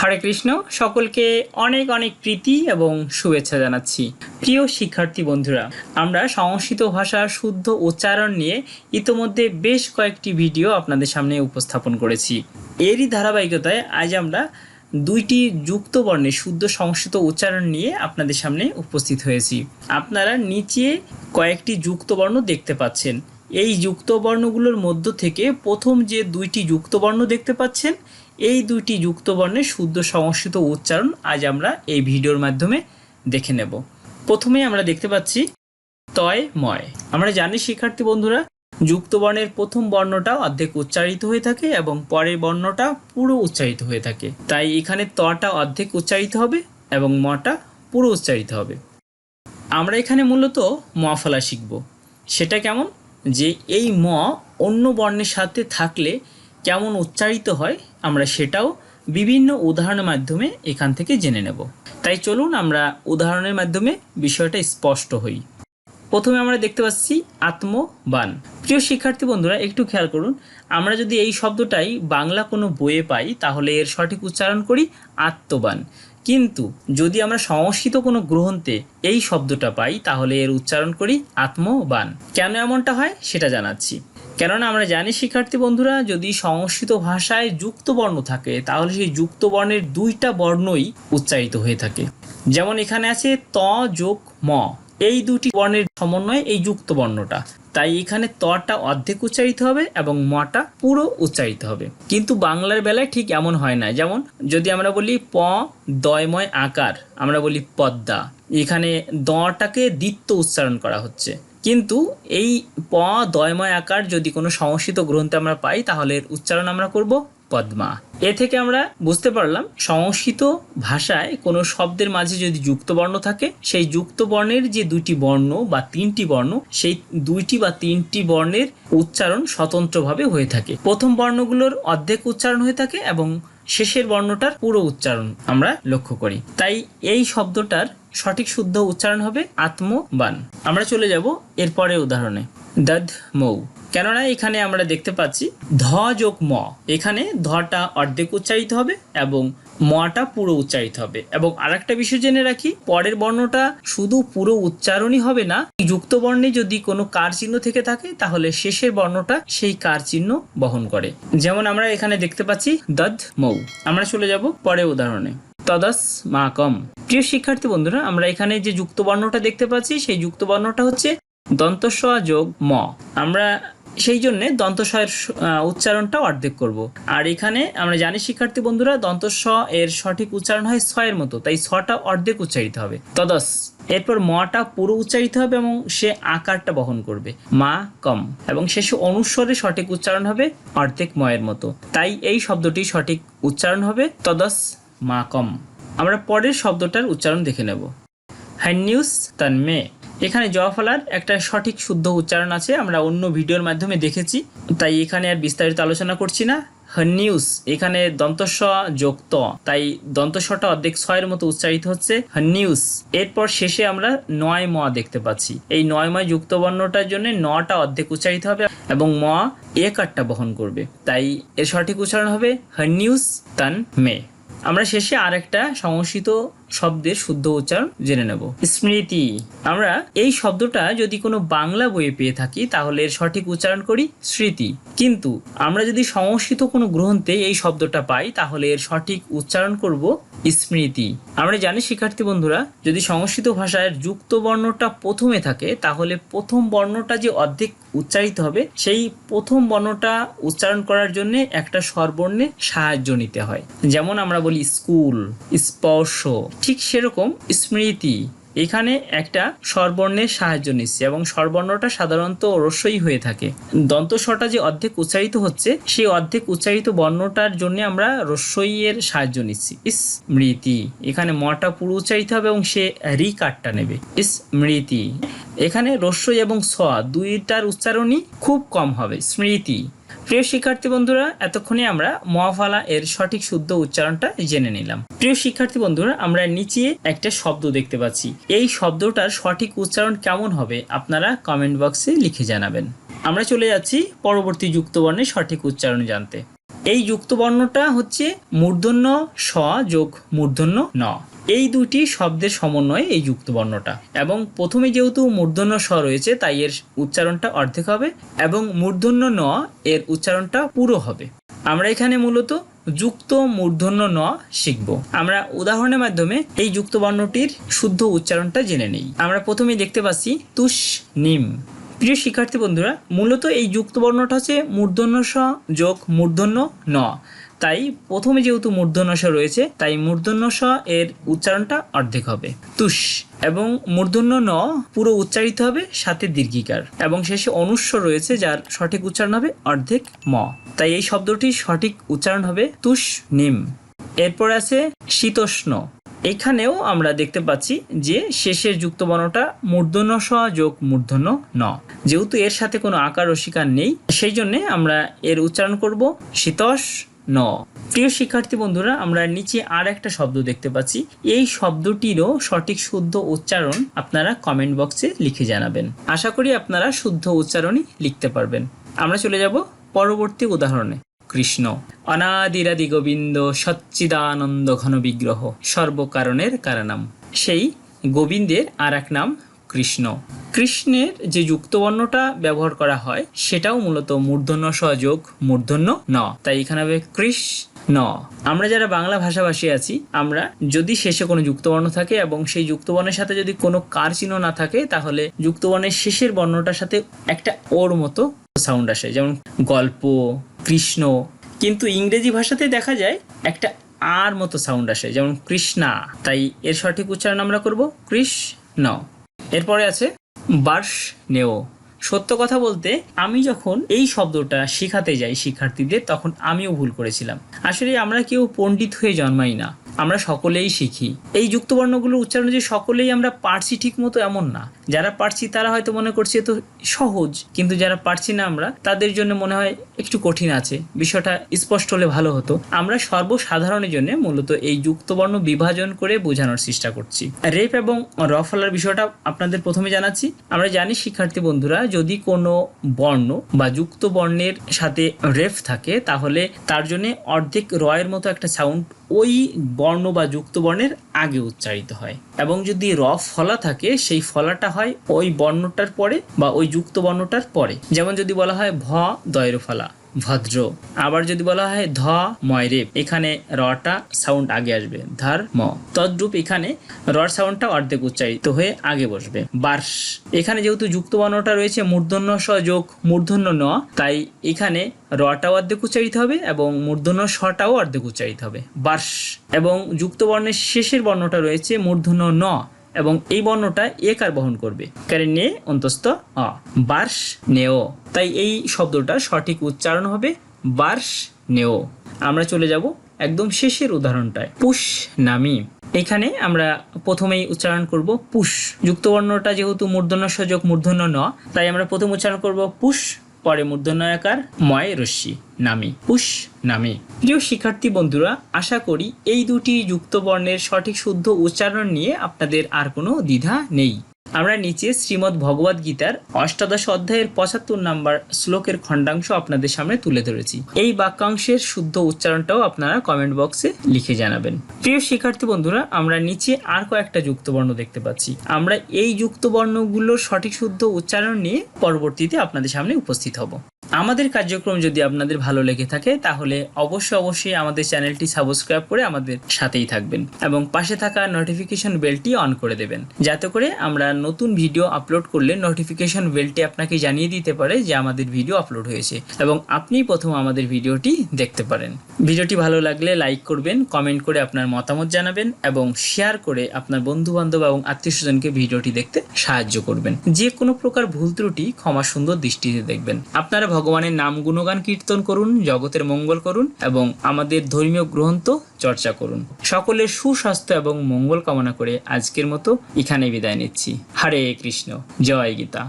হরে কৃষ্ণ, সকলকে অনেক অনেক প্রীতি এবং শুভেচ্ছা জানাচ্ছি। প্রিয় শিক্ষার্থী বন্ধুরা, আমরা সংস্কৃত ভাষার শুদ্ধ উচ্চারণ নিয়ে ইতোমধ্যে বেশ কয়েকটি ভিডিও আপনাদের সামনে উপস্থাপন করেছি। এরই ধারাবাহিকতায় আজ আমরা দুইটি যুক্ত বর্ণের শুদ্ধ সংস্কৃত উচ্চারণ নিয়ে আপনাদের সামনে উপস্থিত হয়েছি। আপনারা নিচে কয়েকটি যুক্ত বর্ণ দেখতে পাচ্ছেন। এই যুক্ত বর্ণগুলোর মধ্য থেকে প্রথম যে দুইটি যুক্ত বর্ণ দেখতে পাচ্ছেন এই দুইটি যুক্ত বর্ণের শুদ্ধ সংস্কৃত উচ্চারণ আজ আমরা এই ভিডিওর মাধ্যমে দেখে নেব। প্রথমে আমরা দেখতে পাচ্ছি তয় ময়। আমরা জানি, শিক্ষার্থী বন্ধুরা যুক্ত বর্ণের প্রথম বর্ণটা অর্ধেক উচ্চারিত হয়ে থাকে এবং পরের বর্ণটা পুরো উচ্চারিত হয়ে থাকে। তাই এখানে তটা অর্ধেক উচ্চারিত হবে এবং মটা পুরো উচ্চারিত হবে। আমরা এখানে মূলত ম ফলা শিখব। সেটা কেমন? যে এই ম অন্য বর্ণের সাথে থাকলে কেমন উচ্চারিত হয়, আমরা সেটাও বিভিন্ন উদাহরণের মাধ্যমে এখান থেকে জেনে নেব। তাই চলুন আমরা উদাহরণের মাধ্যমে বিষয়টা স্পষ্ট হই। প্রথমে আমরা দেখতে পাচ্ছি আত্মবান। প্রিয় শিক্ষার্থী বন্ধুরা, একটু খেয়াল করুন, আমরা যদি এই শব্দটাই বাংলা কোনো বইয়ে পাই, তাহলে এর সঠিক উচ্চারণ করি আত্মবান। কিন্তু যদি আমরা সংস্কৃত কোনো গ্রন্থে এই শব্দটা পাই, তাহলে এর উচ্চারণ করি আত্মবান। কেন এমনটা হয়, সেটা জানাচ্ছি। কেননা আমরা জানি, শিক্ষার্থী বন্ধুরা, যদি সংস্কৃত ভাষায় যুক্ত বর্ণ থাকে, তাহলে সেই যুক্ত বর্ণের দুইটা বর্ণই উচ্চারিত হয়ে থাকে। যেমন এখানে আছে ত যোগ ম। এই দুটি বর্ণের সমন্বয়ে এই যুক্ত বর্ণটা তাই এখানে তটা অর্ধেক উচ্চারিত হবে এবং মটা পুরো উচ্চারিত হবে। কিন্তু বাংলার বেলায় ঠিক এমন হয় না। যেমন, যদি আমরা বলি প দয়ময় আকার, আমরা বলি পদ্মা। এখানে দটাকে দ্বিত্ব উচ্চারণ করা হচ্ছে। কিন্তু এই প, দয়ময় আকার যদি কোনো সংস্কৃত গ্রন্থে আমরা পাই, তাহলে এর উচ্চারণ আমরা করব পদ্মা। এ থেকে আমরা বুঝতে পারলাম, সংস্কৃত ভাষায় কোনো শব্দের মাঝে যদি যুক্ত বর্ণ থাকে, সেই যুক্ত বর্ণের যে দুটি বর্ণ বা তিনটি বর্ণ, সেই দুইটি বা তিনটি বর্ণের উচ্চারণ স্বতন্ত্রভাবে হয়ে থাকে। প্রথম বর্ণগুলোর অর্ধেক উচ্চারণ হয়ে থাকে এবং শেষের বর্ণটার পুরো উচ্চারণ আমরা লক্ষ্য করি। তাই এই শব্দটার সঠিক শুদ্ধ উচ্চারণ হবে আত্মবান। আমরা চলে যাব এরপরে উদাহরণে। দধ মৌ। কেননা এখানে আমরা দেখতে পাচ্ছি ধ যোগ ম। এখানে ধটা অর্ধেক উচ্চারিত হবে এবং মটা পুরো উচ্চারিত হবে। এবং আরেকটা বিষয় জেনে রাখি, পরের বর্ণটা শুধু পুরো উচ্চারণই হবে না, যুক্ত বর্ণে যদি কোনো কার চিহ্ন থেকে থাকে, তাহলে শেষের বর্ণটা সেই কার চিহ্ন বহন করে। যেমন আমরা এখানে দেখতে পাচ্ছি, দধ মৌ। আমরা চলে যাব পরের উদাহরণে। তদস মা কম প্রিয় শিক্ষার্থী বন্ধুরা, আমরা এখানে যে যুক্ত বর্ণটা দেখতে পাচ্ছি, সেই যুক্ত বর্ণটা হচ্ছে দন্তস্ব যোগ ম। আমরা সেই জন্য দন্তস্বয়ের উচ্চারণটা অর্ধেক করব। আর এখানে আমরা জানি, শিক্ষার্থী বন্ধুরা, দন্তস্ব এর সঠিক উচ্চারণ হয় ছয়ের মতো, তাই ছটা অর্ধেক উচ্চারিত হবে। তদস, এরপর মটা পুরো উচ্চারিত হবে এবং সে আকারটা বহন করবে। মা, কম, এবং শেষে অনুস্বরে সঠিক উচ্চারণ হবে অর্ধেক ময়ের মতো। তাই এই শব্দটি সঠিক উচ্চারণ হবে। তদস, মা, কম। আমরা পরের শব্দটার উচ্চারণ দেখে নেব। হ্যান্নিউস তন্মে। এখানে জফলার একটা সঠিক শুদ্ধ উচ্চারণ আছে, আমরা অন্য ভিডিওর মাধ্যমে দেখেছি। তাই এখানে আর বিস্তারিত আলোচনা করছি না। হনিউস এখানে দন্তস্ব যুক্ত তাই দন্তস্বটা অর্ধেক ছয়ের মতো উচ্চারিত হচ্ছে হন্নিউস এরপর শেষে আমরা নয় ম দেখতে পাচ্ছি। এই নয় ময় যুক্ত বর্ণটার জন্য নটা অর্ধেক উচ্চারিত হবে এবং ম এক আটটা বহন করবে। তাই এর সঠিক উচ্চারণ হবে হনিউস তান মে। আমরা শেষে আরেকটা সংস্কৃত শব্দের শুদ্ধ উচ্চারণ জেনে নেব। স্মৃতি। আমরা এই শব্দটা যদি কোনো বাংলা বইয়ে পেয়ে থাকি, তাহলে এর সঠিক উচ্চারণ করি স্মৃতি। কিন্তু আমরা যদি সংস্কৃত কোনো গ্রন্থে এই শব্দটা পাই, তাহলে এর সঠিক উচ্চারণ করব স্মৃতি। আমরা জানি, শিক্ষার্থী বন্ধুরা, যদি সংস্কৃত ভাষায় যুক্ত বর্ণটা প্রথমে থাকে, তাহলে প্রথম বর্ণটা যে অর্ধেক উচ্চারিত হবে, সেই প্রথম বর্ণটা উচ্চারণ করার জন্য একটা স্বরবর্ণে সাহায্য নিতে হয়। যেমন আমরা বলি স্কুল, স্পর্শ। ঠিক সেরকম স্মৃতি। এখানে একটা স্বরবর্ণের সাহায্য নিচ্ছে এবং স্বরবর্ণটা সাধারণত রস্যই হয়ে থাকে। দন্তস্বটা যে অর্ধেক উচ্চারিত হচ্ছে, সেই অর্ধেক উচ্চারিত বর্ণটার জন্য আমরা রস্যইয়ের সাহায্য নিচ্ছি। স্মৃতি। এখানে মটা পুরো উচ্চারিত হবে এবং সে রি কাটটা নেবে। স্মৃতি। এখানে রস্যই এবং স দুইটার উচ্চারণই খুব কম হবে। স্মৃতি। প্রিয় শিক্ষার্থী বন্ধুরা, এতক্ষণে আমরা মহাফালা এর সঠিক শুদ্ধ উচ্চারণটা জেনে নিলাম। প্রিয় শিক্ষার্থী বন্ধুরা, আমরা নিচে একটা শব্দ দেখতে পাচ্ছি। এই শব্দটার সঠিক উচ্চারণ কেমন হবে আপনারা কমেন্ট বক্সে লিখে জানাবেন। আমরা চলে যাচ্ছি পরবর্তী যুক্তবর্ণের সঠিক উচ্চারণ জানতে। এই যুক্ত বর্ণটা হচ্ছে মূর্ধন্য স যোগ মূর্ধন্য ন। এই দুটি শব্দের সমন্বয়ে এই যুক্ত বর্ণটা। এবং প্রথমে যেহেতু মূর্ধন্য স রয়েছে, তাই এর উচ্চারণটা অর্ধেক হবে এবং মূর্ধন্য ন, এর উচ্চারণটা পুরো হবে। আমরা এখানে মূলত যুক্ত মূর্ধন্য ন শিখব। আমরা উদাহরণের মাধ্যমে এই যুক্ত বর্ণটির শুদ্ধ উচ্চারণটা জেনে নেই। আমরা প্রথমেই দেখতে পাচ্ছি তুষ নিম। প্রিয় শিক্ষার্থী বন্ধুরা, মূলত এই যুক্ত বর্ণটা হচ্ছে মূর্ধন্য স যোগ মূর্ধন্য ন। তাই প্রথমে যেহেতু মূর্ধন্য স রয়েছে, তাই মূর্ধন্য স এর উচ্চারণটা অর্ধেক হবে। তুষ, এবং মূর্ধন্য ন পুরো উচ্চারিত হবে সাথে দীর্ঘিকার, এবং শেষে অনুস্বর রয়েছে যার সঠিক উচ্চারণ হবে অর্ধেক ম। তাই এই শব্দটির সঠিক উচ্চারণ হবে তুষ নিম। এরপর আছে শীতোষ্ণ। এখানেও আমরা দেখতে পাচ্ছি যে শেষের যুক্ত বর্ণটা মূর্ধন্য স যোগ মূর্ধন্য ন। যেহেতু এর সাথে কোনো আকার শিকার নেই, সেই জন্যে আমরা এর উচ্চারণ করব শীতস ন। প্রিয় শিক্ষার্থী বন্ধুরা, আমরা নিচে আর একটা শব্দ দেখতে পাচ্ছি। এই শব্দটিরও সঠিক শুদ্ধ উচ্চারণ আপনারা কমেন্ট বক্সে লিখে জানাবেন। আশা করি আপনারা শুদ্ধ উচ্চারণই লিখতে পারবেন। আমরা চলে যাব পরবর্তী উদাহরণে। কৃষ্ণ অনাদিরাদি গোবিন্দ সচ্চিদানন্দ ঘন বিগ্রহ সর্বকারণের কারণাম সেই গোবিন্দের আর এক নাম কৃষ্ণ। কৃষ্ণের যে যুক্তবর্ণটা ব্যবহার করা হয়, সেটাও মূলত মূর্ধন্য সহযোগ, মূর্ধন্য ন। তাই এখানে হবে কৃষ ন আমরা যারা বাংলা ভাষাভাষী আছি, আমরা যদি শেষে কোনো যুক্তবর্ণ থাকে এবং সেই যুক্তবর্ণের সাথে যদি কোনো কার চিহ্ন না থাকে, তাহলে যুক্তবর্ণের শেষের বর্ণটার সাথে একটা ওর মতো সাউন্ড আসে, যেমন গল্প, কৃষ্ণ। কিন্তু ইংরেজি ভাষাতে দেখা যায় একটা আর মতো সাউন্ড আসে, যেমন কৃষ্ণা। তাই এর সঠিক উচ্চারণ আমরা করব কৃষ্ণ। এরপরে আছে বার্ষ নেও। সত্য কথা বলতে, আমি যখন এই শব্দটা শেখাতে যাই শিক্ষার্থীদের, তখন আমিও ভুল করেছিলাম। আসলে আমরা কেউ পণ্ডিত হয়ে জন্মাই না, আমরা সকলেই শিখি। এই যুক্তবর্ণগুলো উচ্চারণ যে সকলেই আমরা পারছি ঠিক মতো এমন না। যারা পারছি তারা হয়তো মনে করছে তো সহজ, কিন্তু যারা পারছি না আমরা, তাদের জন্য মনে হয় একটু কঠিন আছে। বিষয়টা স্পষ্ট হলে ভালো হতো। আমরা সর্বসাধারণের জন্য মূলত এই যুক্তবর্ণ বিভাজন করে বোঝানোর চেষ্টা করছি। রেপ এবং রফলার বিষয়টা আপনাদের প্রথমে জানাচ্ছি। আমরা জানি, শিক্ষার্থী বন্ধুরা, যদি কোনো বর্ণ বা যুক্ত বর্ণের সাথে রেফ থাকে, তাহলে তার জন্য অর্ধেক রয়ের মতো একটা সাউন্ড ওই বর্ণ বা যুক্ত বর্ণের আগে উচ্চারিত হয়। এবং যদি র ফলা থাকে, সেই ফলাটা হয় ওই বর্ণটার পরে বা ওই যুক্ত বর্ণটার পরে। যেমন যদি বলা হয় ভ দয়ের ফলা ভদ্র। আবার যদি বলা হয় ধ ময়রেপ এখানে রটা সাউন্ড আগে আসবে, ধার ম। তদ্রূপ এখানে রর সাউন্ডটা অর্ধেক উচ্চারিত হয়ে আগে বসবে বার্ষ এখানে যেহেতু যুক্ত বর্ণটা রয়েছে, মূর্ধন্য স যোগ, মূর্ধন্য ন, তাই এখানে রটাও অর্ধেক উচ্চারিত হবে এবং মূর্ধন্য সটাও অর্ধেক উচ্চারিত হবে বার্ষ এবং যুক্ত বর্ণের শেষের বর্ণটা রয়েছে মূর্ধন্য ন এবং এই বর্ণটা একার বহন করবে? কারণ নে, অন্তস্থ অ বার্ষ, নেও। তাই এই শব্দটা সঠিক উচ্চারণ হবে বার্ষ, নেও। আমরা চলে যাব একদম শেষের উদাহরণটায়। পুষ, নামি। এখানে আমরা প্রথমেই উচ্চারণ করব পুষ। যুক্তবর্ণটা যেহেতু মূর্ধন্য সযোগ মূর্ধন্য ন, তাই আমরা প্রথম উচ্চারণ করব পুষ পরে মূর্ধন্যয়াকার ময় রশ্মি নামি, পুষ নামি। প্রিয় শিক্ষার্থী বন্ধুরা, আশা করি এই দুটি যুক্তবর্ণের সঠিক শুদ্ধ উচ্চারণ নিয়ে আপনাদের আর কোনো দ্বিধা নেই। আমরা নিচে শ্রীমদ্ ভগবদ গীতার অষ্টাদশ অধ্যায়ের পঁচাত্তর নাম্বার শ্লোকের খণ্ডাংশ আপনাদের সামনে তুলে ধরেছি। এই বাক্যাংশের শুদ্ধ উচ্চারণটাও আপনারা কমেন্ট বক্সে লিখে জানাবেন। প্রিয় শিক্ষার্থী বন্ধুরা, আমরা নিচে আর কয়েকটা যুক্তবর্ণ দেখতে পাচ্ছি। আমরা এই যুক্তবর্ণগুলোর সঠিক শুদ্ধ উচ্চারণ নিয়ে পরবর্তীতে আপনাদের সামনে উপস্থিত হব। আমাদের কার্যক্রম যদি আপনাদের ভালো লেগে থাকে, তাহলে অবশ্যই অবশ্যই আমাদের চ্যানেলটি সাবস্ক্রাইব করে আমাদের সাথেই থাকবেন এবং পাশে থাকা নোটিফিকেশন বেলটি অন করে দেবেন। যাতে করে আমরা নতুন ভিডিও আপলোড করলে নোটিফিকেশন বেলটি আপনাকে জানিয়ে দিতে পারে যে আমাদের ভিডিও আপলোড হয়েছে এবং আপনি প্রথম আমাদের ভিডিওটি দেখতে পারেন। ভিডিওটি ভালো লাগলে লাইক করবেন কমেন্ট করে আপনার মতামত জানাবেন এবং শেয়ার করে আপনার বন্ধু বান্ধব এবং আত্মীয় স্বজনকে ভিডিওটি দেখতে সাহায্য করবেন। যে কোনো প্রকার ভুল ত্রুটি ক্ষমা সুন্দর দৃষ্টিতে দেখবেন। আপনারা ভগবানের নাম গুণগান কীর্তন করুন, জগতের মঙ্গল করুন এবং আমাদের ধর্মীয় গ্রন্থ চর্চা করুন। সকলের সুস্বাস্থ্য এবং মঙ্গল কামনা করে আজকের মতো এখানে বিদায় নিচ্ছি। হরে কৃষ্ণ। জয় গীতা।